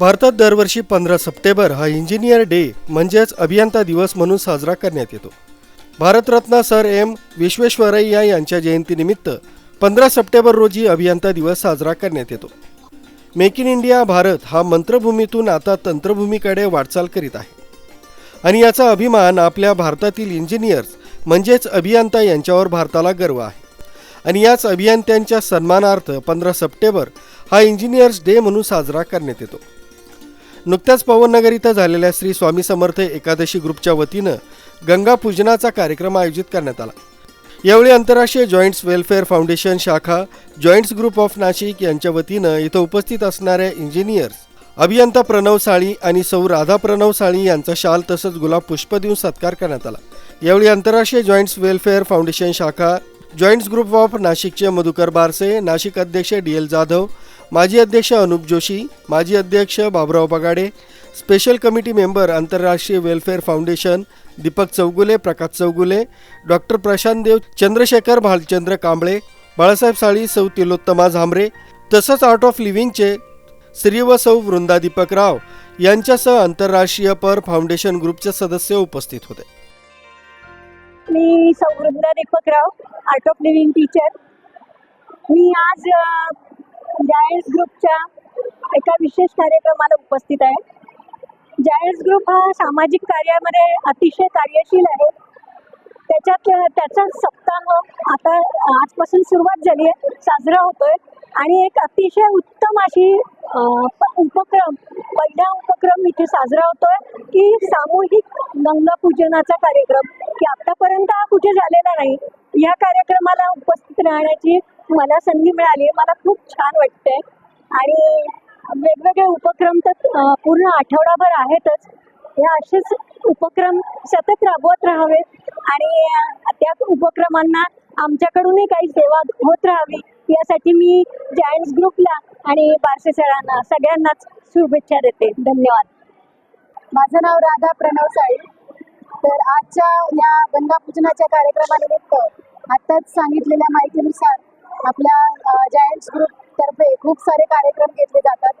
भारतात दरवर्षी पंधरा सप्टेंबर हा इंजिनियर डे म्हणजेच अभियंता दिवस म्हणून साजरा करण्यात येतो. भारतरत्न सर एम विश्वेश्वरय्या यांच्या जयंतीनिमित्त पंधरा सप्टेंबर रोजी अभियंता दिवस साजरा करण्यात येतो. मेक इन इंडिया भारत हा मंत्रभूमीतून आता तंत्रभूमीकडे वाटचाल करीत आहे. आणि याचा अभिमान आपल्या भारतातील इंजिनियर्स म्हणजेच अभियंता यांच्यावर भारताला गर्व आहे. आणि याच अभियंत्यांच्या सन्मानार्थ पंधरा सप्टेंबर हा इंजिनियर्स डे म्हणून साजरा करण्यात येतो. नुकत्याच पवननगर इथं झालेल्या श्री स्वामी समर्थ एकादशी ग्रुपच्या वतीनं गंगा पूजनाचा कार्यक्रम आयोजित करण्यात आला. यावेळी आंतरराष्ट्रीय जॉईंट्स वेलफेअर फाउंडेशन शाखा जॉईंट्स ग्रुप ऑफ नाशिक यांच्या वतीनं इथं उपस्थित असणाऱ्या इंजिनियर्स अभियंता प्रणव साळी आणि सौ राधा प्रणव साळी यांचा शाल तसंच गुलाब पुष्प देऊन सत्कार करण्यात आला. यावेळी आंतरराष्ट्रीय जॉईंट्स वेलफेअर फाउंडेशन शाखा जॉईंट्स ग्रुप ऑफ नाशिकचे मधुकर बारसे नाशिक अध्यक्ष डी एल जाधव माजी अध्यक्ष अनुप जोशी माजी अध्यक्ष Baburao Bagade special committee member आंतरराष्ट्रीय welfare foundation Deepak Chougule Prakash Chougule doctor Prashant Dev Chandrashekhar Bhalchandra Kamble Balasaheb Sali सौ तिलोत्तमा झांबरे तसंच आर्ट ऑफ लिव्हिंगचे श्री व सौ वृंदा दीपक राव यांच्यासह आंतरराष्ट्रीय पर फाउंडेशन ग्रुपचे सदस्य उपस्थित होते. मी सौवृंदा Deepakrao art of living teacher. मी आज जायंट्स ग्रुपच्या एका विशेष कार्यक्रमाला उपस्थित आहे. जायंट्स ग्रुप हा सामाजिक कार्यामध्ये अतिशय कार्यशील आहे. त्याच्यात त्याचा सप्ताह आता आजपासून सुरुवात झाली आहे साजरा होतोय. आणि एक अतिशय उत्तम अशी उपक्रम पहिला उपक्रम इथे साजरा होतोय की सामूहिक गंगा पूजनाचा कार्यक्रम की आतापर्यंत हा कुठे झालेला नाही. या कार्यक्रमाला उपस्थित राहण्याची मला संधी मिळाली. मला खूप छान वाटतंय. आणि वेगवेगळे उपक्रम तर पूर्ण आठवडाभर आहेतच. हे असेच उपक्रम सतत राबवत राहावेत आणि त्या उपक्रमांना आमच्याकडूनही काही सेवा होत राहावी. यासाठी मी जायंट्स ग्रुपला आणि बारसे सरांना सगळ्यांनाच शुभेच्छा देते. धन्यवाद. माझं नाव राधा प्रणव साळी. तर आजच्या या गंगा पूजनाच्या कार्यक्रमानिमित्त आत्ताच सांगितलेल्या माहितीनुसार आपल्या जायंट्स ग्रुप तर्फे खूप सारे कार्यक्रम घेतले जातात.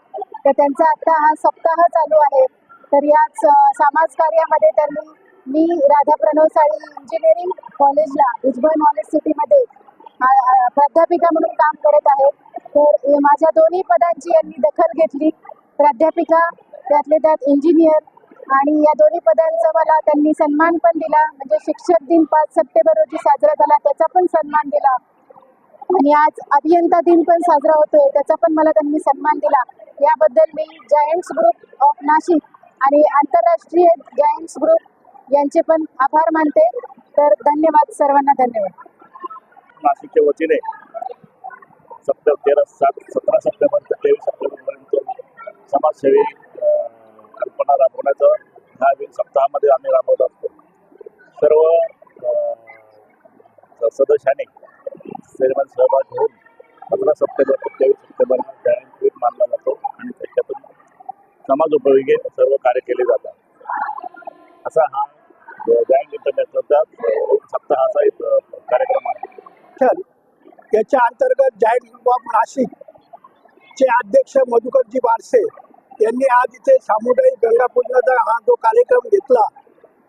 तर त्यांचा आता हा सप्ताह चालू आहे. तर याच समाज कार्यामध्ये त्यांनी मी राधा प्रणव साळी इंजिनिअरिंग कॉलेजला उज्बळ नॉलेज सिटीमध्ये प्राध्यापिका म्हणून काम करत आहे. तर माझ्या दोन्ही पदांची यांनी दखल घेतली. प्राध्यापिका त्यातले त्यात इंजिनियर आणि या दोन्ही पदांचा मला त्यांनी सन्मान पण दिला. म्हणजे शिक्षक दिन पाच सप्टेंबर रोजी साजरा झाला त्याचा पण सन्मान दिला. आणि आज अभियंता दिन पण साजरा होतोय. त्याचा पण मला त्यांनी सन्मान दिला. याबद्दल मी जायंट्स ग्रुप ऑफ नाशिक आणि आंतरराष्ट्रीय जायंट्स ग्रुप यांचे पण आभार मानते. तर धन्यवाद सर्वांना धन्यवाद. नाशिकच्या वतीने सप्टेंबर तेरा सात सतरा सप्टेंबर ते तेवीस सप्टेंबरपर्यंत समाजसेवी कल्पना राबवण्याचं ह्या सप्ताहामध्ये आम्ही राबवत असतो. सर्व अं, सदस्यांनी सेरेमध्ये सहभाग घेऊन पंधरा सप्टेंबर ते तेवीस सप्टेंबर जायंट वीक मानला जातो आणि त्याच्यातून समाज उपयोगी सर्व कार्य केले जातात. असा हा जायंट इंटरनॅशनलचा सप्ताहाचा एक कार्यक्रम आहे. तर त्याच्या अंतर्गत जाहीर ग्रुप ऑफ नाशिक चे अध्यक्ष मधुकरजी बारसे यांनी आज इथे सामुदायिक गंगापूजनाचा हा जो कार्यक्रम घेतला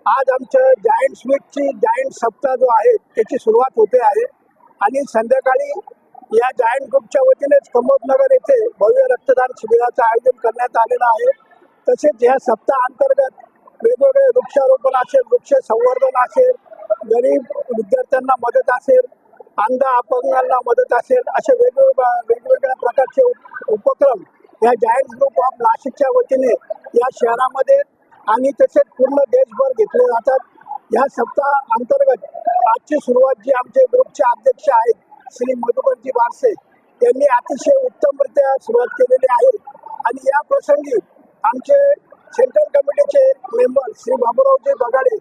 आज आमच्या जायंट स्वीटची जायंट सप्ताह जो आहे त्याची सुरुवात होते आहे. आणि संध्याकाळी या जायंट ग्रुपच्या वतीनेच कमोदनगर येथे भव्य रक्तदान शिबिराचं आयोजन करण्यात आलेलं आहे. तसेच या सप्ताह अंतर्गत वेगवेगळे वृक्षारोपण असेल वृक्ष संवर्धन असेल गरीब विद्यार्थ्यांना मदत असेल अंध अपंगांना मदत असेल असे वेगवेगळ्या वेगवेगळ्या प्रकारचे उपक्रम या जायंट ग्रुप ऑफ नाशिकच्या वतीने या शहरामध्ये आणि तसेच पूर्ण देशभर घेतले जातात. या सप्ताह अंतर्गत आजची सुरुवात जी आमचे ग्रुपचे अध्यक्ष आहेत श्री मधुकरजी बारसे यांनी अतिशय उत्तमरित्या सुरुवात केलेली आहे. आणि या प्रसंगी आमचे सेंट्रल कमिटीचे मेंबर श्री बाबूरावजी बगाडे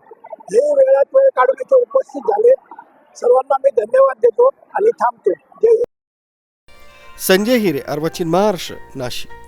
हे वेळात वेळ काढून इथे उपस्थित झाले. सर्वांना मी धन्यवाद देतो आणि थांबतो. जय संजय हिरे अर्वचिन महाराष्ट्र नाशिक.